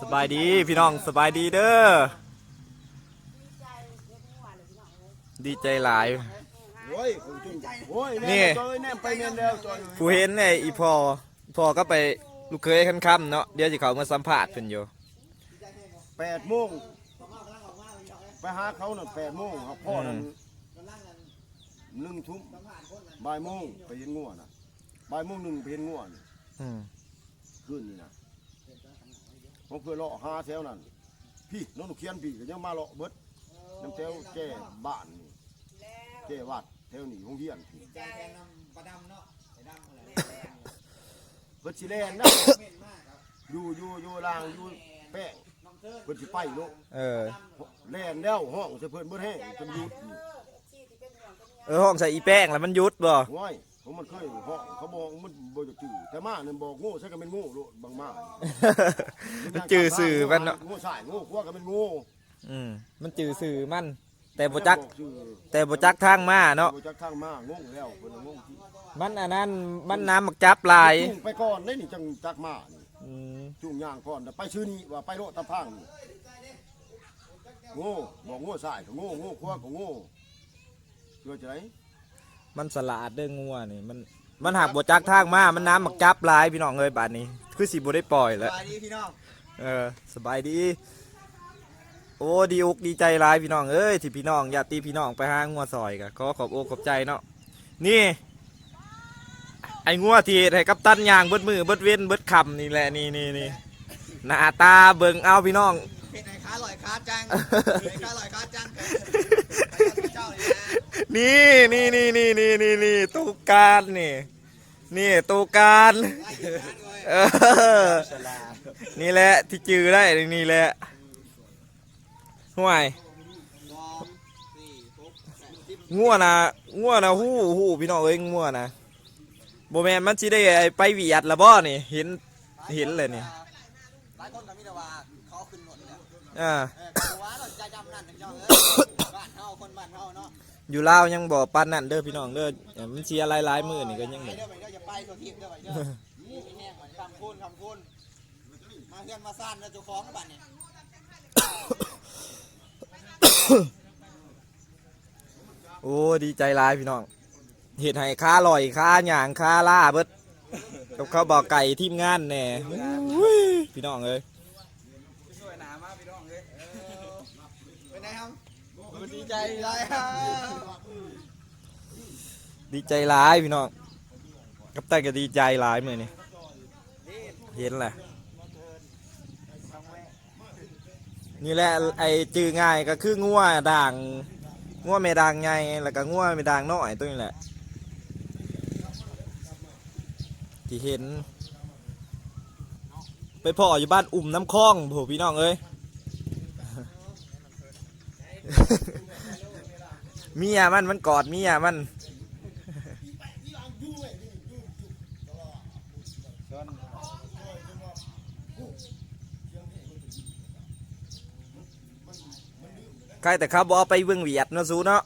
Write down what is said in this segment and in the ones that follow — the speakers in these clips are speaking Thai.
สบายดีพี่น้องสบายดีเด้อดีใจหลาย โอ้ยผมจุ่มโอ้ยนี่แน่จอยแน่ไปแน่แล้วจอยผู้เห็นเนี่ยอีพอพอก็ไปลูกเคยคันค่ำๆเนาะเดี๋ยวจะเขามาสัมภาษณ์เพิ่นอยู่แปดโมงไปหาเขาน่ะแปดโมงครับพ่อนั่นหนึ่งทุ่มบ่ายโมงไปเห็นงัวน่ะบ่ายโมงหนึ่งไปเห็นงัวนี่อืม ขึ้นนี่นะ ผมเคยเลาะหาแถวนั้น พี่น้องหนูเคียนพี่ก็ยังมาเลาะเบิดน้ำแถวแก่บ้านนี่แก่วัดแถวนี้โรงเรียนพี่เพิ่นสิแล่นนะอยู่อยู่อยู่ล่างอยู่แป้งเพิ่นสิไปโลกเออแล่นแล้วห้องใส่เพิ่นเบิดแห้งเพิ่นหยุดนี่เออห้องใส่อีแป้งแล้วมันหยุดบ่ห้วย ผมมันเคยห้องเขาบอกมันบ่จะจื้อแต่มาเนี่ยบอกโง่ใช่ก็เป็นโง่โลดบางมามันจือสื่อมันเนาะโง่สายโง่ขวาก็เป็นโง่อืมมันจือสื่อมัน แต่บ่จักบอกชื่อแต่บ่จักทางมาเนาะบ่จักทางมาโง่แล้วเพิ่นน่ะโง่ที่มันอันนั้นมันน้ำมักจับหลายจุ่งไปก่อนได้นี่จังจักมานี่อืมจุ่งย่างก่อนแต่ไปชื่อนี้ว่าไปโลดตะพังนี่โง่บอกโง่สายก็โง่โง่ขวาก็โง่เชื่อใจ มันสลาดเด้องัวนี่มันมันหักบ่จักทางมา มันน้ำมักจับหลายพี่น้องเอ้ยบาดนี้ คือสิบ่ได้ปล่อยแล้วสบายดีพี่น้องเออสบายดี โอ้ดีอกดีใจหลายพี่น้องเอ้ยที่พี่น้องญาติพี่น้องไปหางัวซอยกะขอขอบอกขอบใจเนาะนี่ ไอ้งัวที่ให้กัปตันยางเบิดมือเบิดเว้นเบิดคำนี่แหละนี่นี่นี่หน้าตาเบิ่งเอาพี่น้อง เห็นไหนขาลอยขาจัง เห็นขาลอยขาจังไปกับเจ้าเลย นี่นี่นี่นี่นี่นี่นี่ตูการนี่ นี่ตูการเออนี่แหละที่จือได้นี่แหละห่วยงัวนะงัวนะหู้หู้พี่น้องเอ้ยงัวนะโบแมนมันสิได้ไปเวียดละบ่นี่เห็นเห็นเลยนี่หลายคนก็มีแต่ว่าเขาขึ้นหมดแล้วอ่าว่าเราจะจำนั่นถึงเจ้าเอ้ยบ้านเฮาคนบ้านเฮาเนาะ อยู่ลาวยังบ่ปานนั่นเด้อพี่น้องเด้อเออมันเชียร์หลายๆมื้อนี่ก็ยังไปบ่เด้อไปเด้ออย่าไปตัวทีมเด้อไปเด้อนี่มีแห้งมือนคำคุณคำคุณมาเฮือนมาซ่านแล้วเจ้าของบ้านนี่โอ้ดีใจหลายพี่น้องเฮ็ดให้ค้าลอยค้าหยางค้าล่าเบิดกับเขาบอกไก่ทีมงานแน่อุ้ยพี่น้องเอ้ยหนามาพี่น้องเลยเป็นไงครับมัน ดีใจเลยฮะดีใจหลายพี่น้องกับตันก็ดีใจหลายมือนี่เห็นแหละนี่แหละไอ้จือง่ายก็คืองัวด่างงัวเมด่างใหญ่แล้วก็งัวเมด่างน้อยตัวนี้แหละที่เห็น ไปพ่ออยู่บ้านอุ่มน้ำคลองโถพี่น้องเอ้ย เมียมันมันกอดเมียมันใครแต่เขาบอไปเบิ่งเวียดเนาะซูเนาะ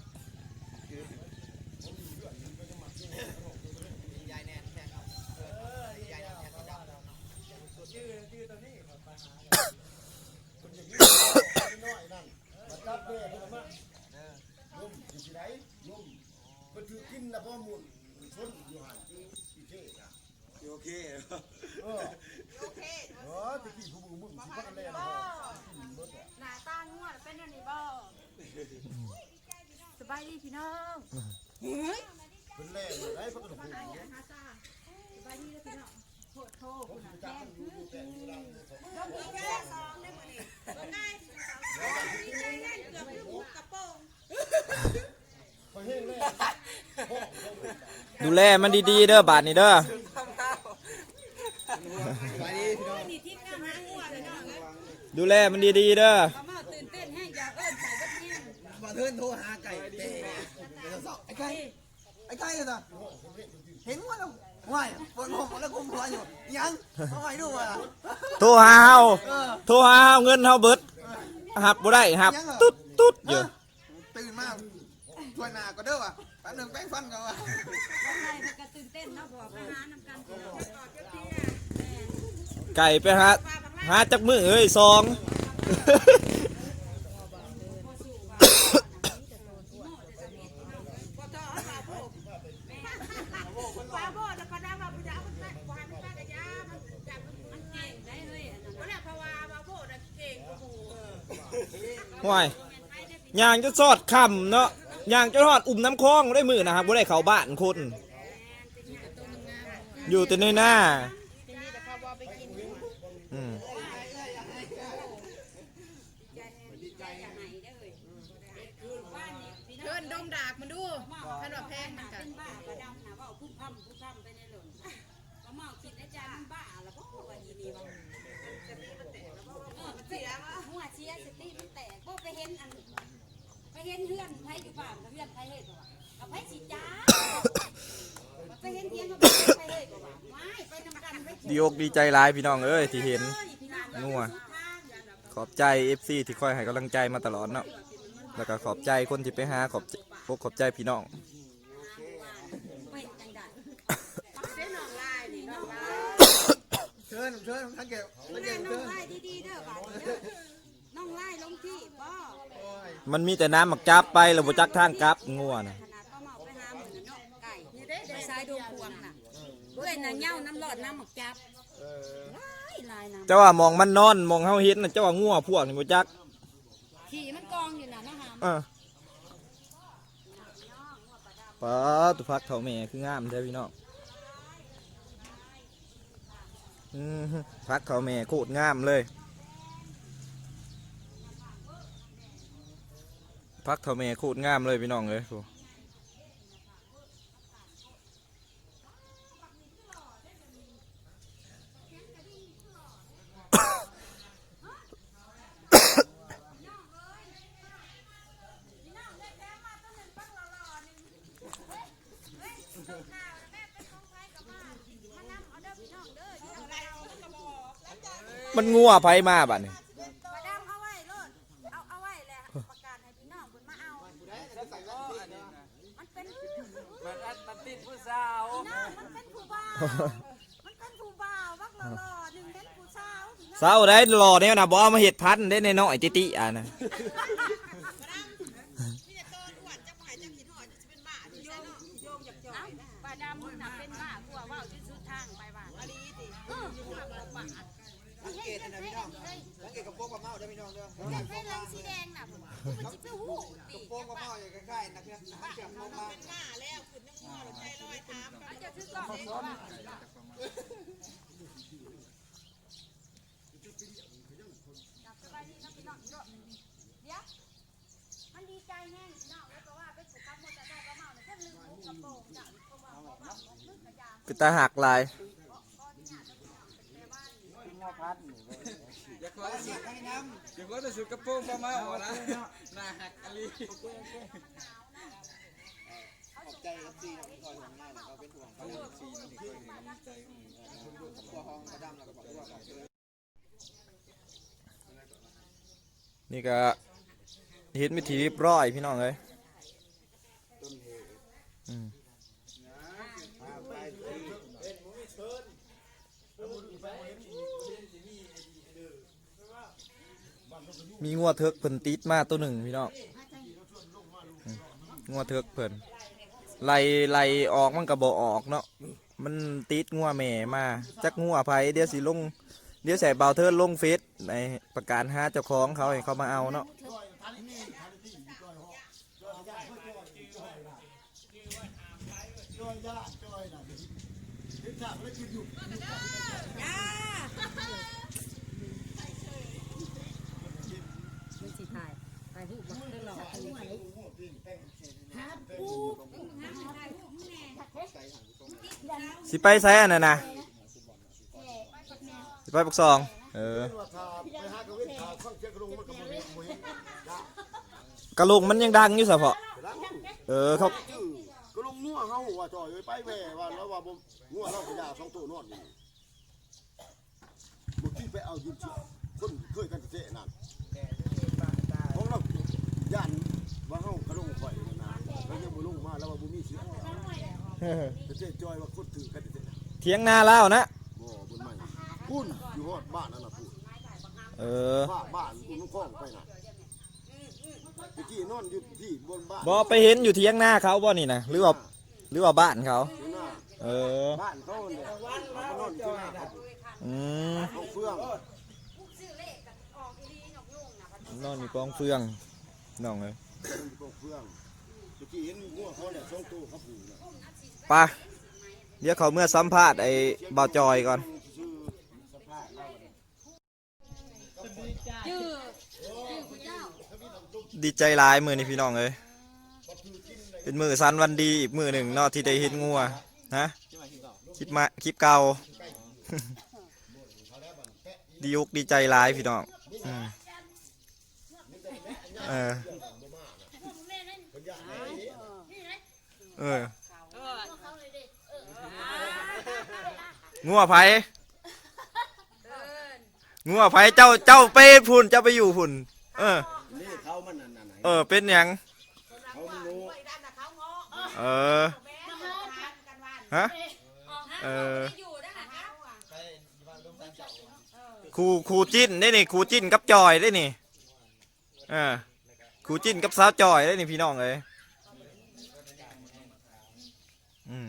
เออเออตะกี้ผู้มึงมึงสิพักกันแล่น หน้าตาง่วงเป็นอันนี้บ่ สบายดีพี่น้องเฮ้ยเพิ่นแล่นได้เพิ่นก็ต้องพูดหาจ้าสบายดีเลยพี่น้องโทษโทษคุณน่ะแจ้งดูแลมันดีๆเด้อบาทนี่เด้อบายดีพี่น้องนี่ทีมงานหาง่วงเลยน้องเอ้ยดูแลมันดีๆเด้อแห้งอยากเอิ้นใส่บัดนี้ มาเทินโทรหาไก่เจ๊เดี๋ยวสอบไอ้ไก่ไอ้ไก่เหรอเห็นว่าเราว่ายปวดหัวแล้วกุมหัวอยู่ยังทำไมดูวะโทรหาเฮาเออโทรหาเฮาเงินเฮาเบิดหับบ่ได้หับตุ๊ดตุ๊ดอยู่ตื่นมาช่วยหนาก็เด้อว่ะแป๊บหนึงแป้งฟันกันว่ะวันไหนมันก็ตื่นเต้นเนาะเพราะว่าไปหานำกันพี่น้องไก่ไปหาปลาบางหาจักมือเอ้ยสอง ปลาโบดแล้วก็ได้ว่าผู้จะเอาไปวางไปกระยามันจับมันเก่งได้เลยอันนั้นแหละเพราะว่าปลาโบดน่ะเก่งกว่าหมู่ ห่วยยางจะสอดคำเนาะยางจะทอดอุ่มน้ำคลองได้มือนะครับบ่ได้เขาบ้านคน อยู่แต่ในหน้าอืม เดินดมดากมันดูขนมแพงมันกัน เป็นบ้าประดำนะว่าเอาพุ่มพัมพุ่มพัมไปในหล่นก็มาคิดอาจารย์มันบ้าแล้วก็ว่าอีนี่ว่าจะมีมันแตกแล้วก็มันเสียว่าหัวเชียสติมันแตกก็ไปเห็นอันไปเห็นเพื่อนไผอยู่บ้านกับเพื่อนไผเฮ็ดว่ากับไผสิจ้าไปเห็นเทียนกับไผเฮ็ดว่าไม่ไปนำกันไป ดีอกดีใจร้ายพี่น้องเอ้ยที่เห็นนัวขอบใจ FC ที่คอยให้กำลังใจมาตลอดเนาะแล้วก็ขอบใจคนที่ไปหาขอบใจพวกขอบใจพี่น้องไม่จังได้ได้น้องลายนี่น้องลายเชิญเชิญทั้งเก็บทั้งแม่เก็บน้อเชิงญไล่ดีๆเด้อบาดนี้เด้อน้องไล่ลงที่บ่มันมีแต่น้ำหมักจับไปแล้วบ่จักทางกลับงัวน่ะ เพื่อนน่ะเหย้าน้ำรอดน้ำหมักจับลายลายน้ำเจ้าว่ามองมันนอนมองเฮาเห็นน่ะเจ้าว่างัวพวกนี่บ่จักขี่มันกองอยู่น่ะนะฮะเออป้าตุพักเท่าแม่คืองามแท้พี่น้องอือฮึพักเขาแม่โคตรงามเลยพักเท่าแม่โคตรงามเลยพี่น้องเลย มันงัวไผมาบัดนี้ประดาเอาไว้โลดเอาเอาไว้แหละประกาศให้พี่น้องเพิ่นมาเอา มันเป็นมันอันมันติดผู้สาวมันเป็นผู้บ่าว มันเป็นผู้บ่าวบักหล่อๆหนึ่งเป็นผู้สาวพี่น้องเศร้าได้รอเนี่ยนะบ่เอามาเห็ดพันได้ในน้อยๆติติอะนะ องเด้อเห็นไรงสีแดงน่ะผมันสิไปหูติโป้งกับเมาอย่างใกล้ๆนะเพื่อนเก็บลงมามันจะถือกล้องเองว่าสบายดีนะพี่น้องเดี๋ยวมันดีใจแห้งนองแล้วก็ว่าไปถูกกับมอเตอร์ไซค์ก็เมาเนี่ยก็ลืมหูกระโปรงจ้ะเพราะว่าเพราะว่าลึกกระยาคือตาหักลายอย่าขอสุดอย่าขอแต่สุดกระโปรงประมาณนะหน้าหักอะไรใจกับซีนะคอยห่วงง่ายนะเขาเป็นห่วงเขาตัวห้องกระดำแล้วก็บอกว่าเขานี่ก็เห็ดมิถีเรียบร้อยพี่น้องเลย มีงัวเถิกเพิ่นติดมาตัวหนึ่งพี่น้องงัวเถิกเพิ่นไล่ไล่ออกมันก็บ่ออกเนาะมันติดงัวแม่มาจักงัวไผเดี๋ยวสิลงเดี๋ยวใส่เบาเทิร์นลงเฟซในประกาศหาเจ้าของเขาให้เขามาเอาเนาะ สิไปไซอันนั้นนะสิไปปักซอง เออกระลุงมันยังดังอยู่สะเพาะเออเขากระลุงงัวเฮาว่าจ่อยไปแว่ว่าแล้วว่าบ่งัวเราก็ยาสองตัวนอนอยู่บ่คิดไปเอายืมเชือกคนเคยกันเจ๊นั่น เราย่านว่าเฮากระลงข่อยนั่นนะแล้วยังบ่ลงมาแล้วว่าบ่มีเสียงแต่เจ๊จอยว่าคนถือกันเจ๊เถียงนาแล้วนะบ่บนใหม่พุ่นอยู่ฮอดบ้านนั่นน่ะพุ่นเออบ้านบ้านคุณลุงข้องไปน่ะตะกี้นอนอยู่ที่บนบ้านบ่ไปเห็นอยู่เที่ยงหน้าเขาบ่นี่นะหรือว่าหรือว่าบ้านเขาอยู่หน้าเออ บ้านเขาเนี่ยเขามานอนอยู่ที่หน้าเขาอืมเขาเฟื่อง ซื้อเลขกับออกอีหลีนกยุ่ง นอนอยู่กองเฟืองน้องเอ้ยพวกเพื่องตะกี้เห็นงัวเขาเนี่ยสองตัวเขาผูกน่ะไปะเดี๋ยวเขาเมื่อสัมภาษณ์ไอ้บ่าวจอยก่อนชื่อสภาพเราเนี่ยดีใจหลายมือนี่พี่น้องเอ้ยเป็นมือสันวันดีอีกมือหนึ่งเนอที่ได้เห็นงัวฮะคลิปมาคลิปเก่า ดีอกดีใจหลายพี่น้องอืม เออเอองัวไผงัวไผเจ้าเจ้าไปพุ่นเจ้าไปอยู่พุ่นเออเออเป็นหยังเออฮะเออครูครูจิ้นได้นี่ครูจิ้นกับจอยได้นี่เออ ครูจิ้นกับสาวจอยได้นี่พี่น้องเอ้ยอืม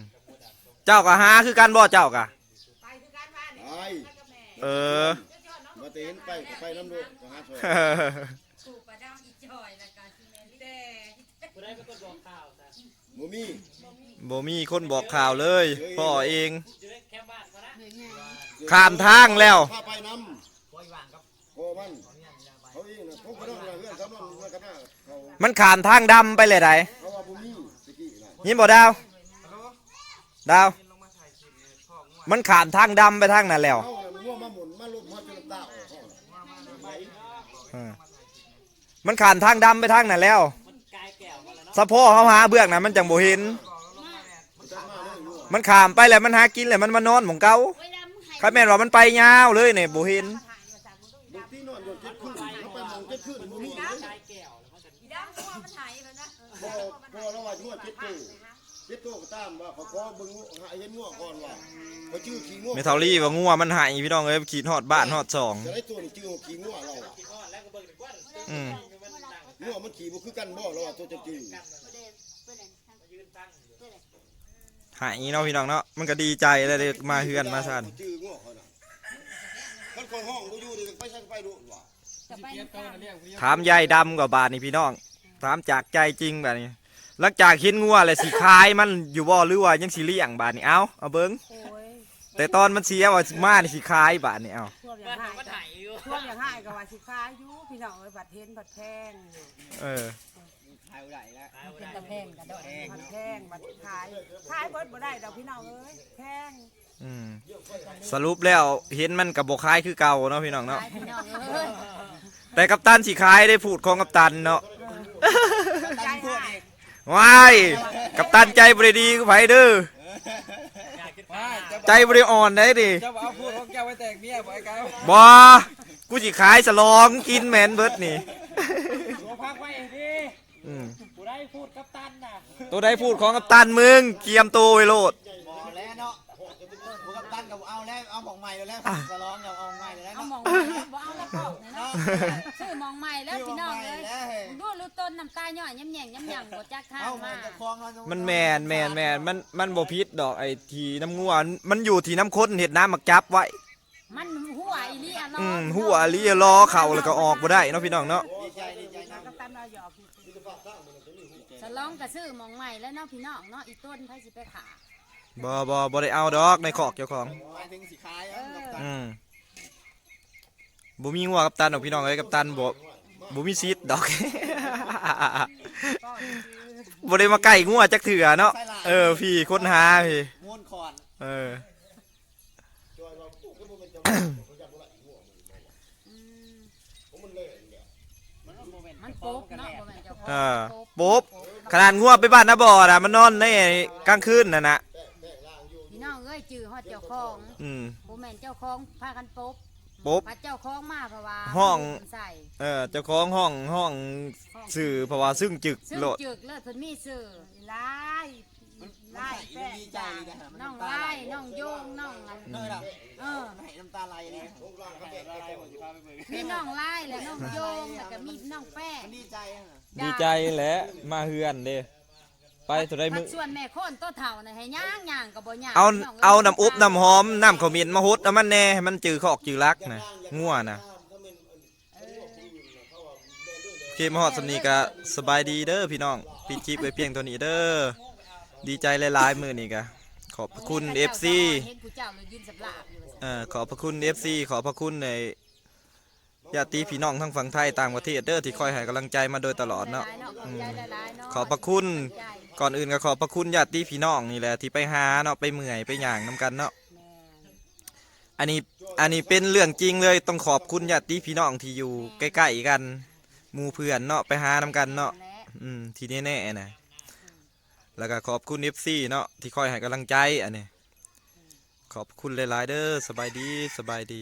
เจ้าก็หาคือกันบ่เจ้ากะไอ้เออมาเต้นไปก็ไปน้ำลูกก็หาซอยถูกประดามอีจอยแล้วกันที่แม่แต่หมูมีบ่มีคนบอกข่าวเลยพ่อเองข้ามทางแล้ว พาไปน้ำพอมันเขาเองนะเขาก็ต้องเรื่องสำนักเรื่องกันหน้าเขา มันข้ามทางดำไปเลยไดเขาว่าบุมีตะกี้นะยินบ่ดาว ดาว มันข้ามทางดำไปทางนั้นแล้วเขาเนี่ยมันง่วงมาหมุนมาลุมมาจนน้ำตาออกเขาน่ะเออมันขานทางดำไปทางนั้นแล้วสะโพกเขาหาเบื้องนั้นมันจังบ่เห็น มันจะมาเลยง่วงมันขามไปแล้วมันหากินแล้วมันมานอนหมองเก่าข้าแม่นว่ามันไปยาวเลยเนี่ยบ่เห็น บางทีนอนอยู่เจ็ดคืนเขาไปมองเจ็ดคืนบุมีเลย อีดำกลัวมันหายแล้วนะ พ อพอราว่าง่วงเจ็ดตัวเจ็ดตัวก็ตามว่าเขาขอเบิ่งง่วงหาเห็นง่วงก่อนว่าเขาชื่อขี้ง่วงเมทัลลี่ว่างัวมันหายพี่น้องเอ้ยขีดฮอดบ้านฮอดสองจะได้ตัวนี้ชื่อขี้ง่วงเราอะอืมง่วงมันขี่บ่คือกันบ่เราว่าตัวจะจืดหายเนาะพี่น้องเนาะมันก็ดีใจแล้วได้มาเฮือนมาสั่นจืดง่วเขาน่ะคันคนห้องบ่อยู่นี่ไปสั่งไปดูว่าถามยายดำกับบาทนี่พี่น้อง ถามจากใจจริงแบบนี้ หลังจากเห็นงัวเลยสิคายมันอยู่บ่หรือว่ายังสิเลี้ยงบาทนี่เอาเอาเบิ่งโอ้ยแต่ตอนมันเสียว่ามานี่สิคายบาทนี่เอาท่วมอย่างหายก็ท่วมอย่างหายก็ว่าสิค้าอยู่พี่น้องเอ้ยบัดเห็นบัดแพงเออเป็นตะแพงกระโดดบัดแพงบัดขายขายเบิดบ่ได้ดอกพี่น้องเอ้ยแพงอืมสรุปแล้วเห็นมันกับบคายคือเก่าเนาะพี่น้องเนาะขายพี่น้องเอ้ยแต่กัปตันสิคายได้พูดของกัปตันเนาะใจหาย ว้ายกัปตันใจบริดีกูไผเด้อมาจะใจบริอ่อนได้ดิจะเอาพูดของแกไว้แตกเมียบ่ไอ้ไก่บอกูสิขายสลองกินแมนเบิดนี่หัวพักไว้ดิอืมผู้ได้พูดกับตันน่ะตัวใดพูดของกัปตันมึงเกียมตัวไว้โลดบ่แล้วเนาะผู้กับตันก็เอาแล้วเอาของใหม่แล้วก็ร้องกับเอาใหม่แล้วเอาเนาะม องใหม่บ่เอาแล้วก็เนาะซื้อมองใหม่แล้วพี่น้องเอ้ยดูรูต้นน้ำตาย่อยย้ำแยงย้ำหยังบ่จักข้างเอามามันจะคลองเรามันแมนแมนแมนมันมันบ่พิษดอกไอ้ทีน้ำงัวมันอยู่ที่น้ำข้นเห็ดน้ำมักจับไว้ มันหัวอีลี่อะเนาะอืมหัวลีรอเข่าแล้วก็ออกบ่ได้เนาะพี่น้องเนาะดีใจดีใจนะกับตันเราหยอกสลองก็ซื้อมองใหม่แล้วเนาะพี่น้องเนาะอีต้นไผสิไปขาบ่บ่บ่ได้เอาดอกในขอกเจ้าของหมายถึงสิขายเอออืม บ่มีงัวกัปตันดอกพี่น้องเอ้ยกัปตันบ่บ่มีซีดดอกบ่ได้มาใกล้งัวจักเถื่อเนาะเออพี่ค้นหาพี่ม้วนคอนเออมันโป๊กเนาะบ่แม่นเจ้าของเออโป๊กปุ๊บขนาดงัวไปบ้านนาบ่อน่ะมันนอนในกลางคืนน่ะนะพี่น้องเอ้ยจื้อฮอดเจ้าของอืมบ่แม่นเจ้าของพากันโป๊ก ปุ๊บพาเจ้าของมาเพราะว่าห้อง ใส่เออเจ้าของห้องห้องสื่อเพราะว่าซึ่งจึกซึ่งโลด จึกเลยเพิ่นมีซื้อหลายไล่แป้งจ้าน้องไล่น้องโยงน้องอันเออล่ะเออให้น้ำตาไหลเลยมีน้องไล่และน้องโยงแล้วก็มีน้องแป้งดีใจอะดีใจแหละมาเฮือนเด้ ไปตัวได้พัมึกงส่วนแม่โคนโตเฒ่าน่ะให้ย่างย่างก็บ่ย่างเอาพี่งเอาน้ำอุบน้ำหอมน้ำขมิ้นมาฮดเอามันแน่ให้มันจือขอกจือรักนะงัวนะโอเคมาฮอดสำนีก็สบายดีเด้อพี่น้องปิดคลิปไว้เพียงเท่านี้เด้อดีใจหลายๆมื้อนี้ก็ขอบพระคุณ FC เห็นผู้เจ้าเลยยืนสำลาบอยู่ว่าซั่นเอ่อขอบพระคุณ FC ขอบพระคุณในญาติพี่น้องทั้งฝั่งไทยต่างประเทศเด้อที่คอยให้กำลังใจมาโดยตลอดเนาะหลายๆขอบใจหลายๆเนาะขอบพระคุณใจ ก่อนอื่นก็ขอบพระคุณญาติพี่น้องนี่แหละที่ไปหาเนาะไปเมื่อยไปหย่างน้กันเนาะแม่นอันนี้อันนี้เป็นเรื่องจริงเลยต้องขอบคุณญาติพี่น้องที่อยู่ใกล้ๆกันหมู่เพื่อนเนาะไปหาน้กันเนาะและอืมที่แน่ๆนะแล้วก็ขอบคุณ FC เนาะที่คอยให้กำลังใจอันนี้ขอบคุณหลายๆเด้อสบายดีสบายดี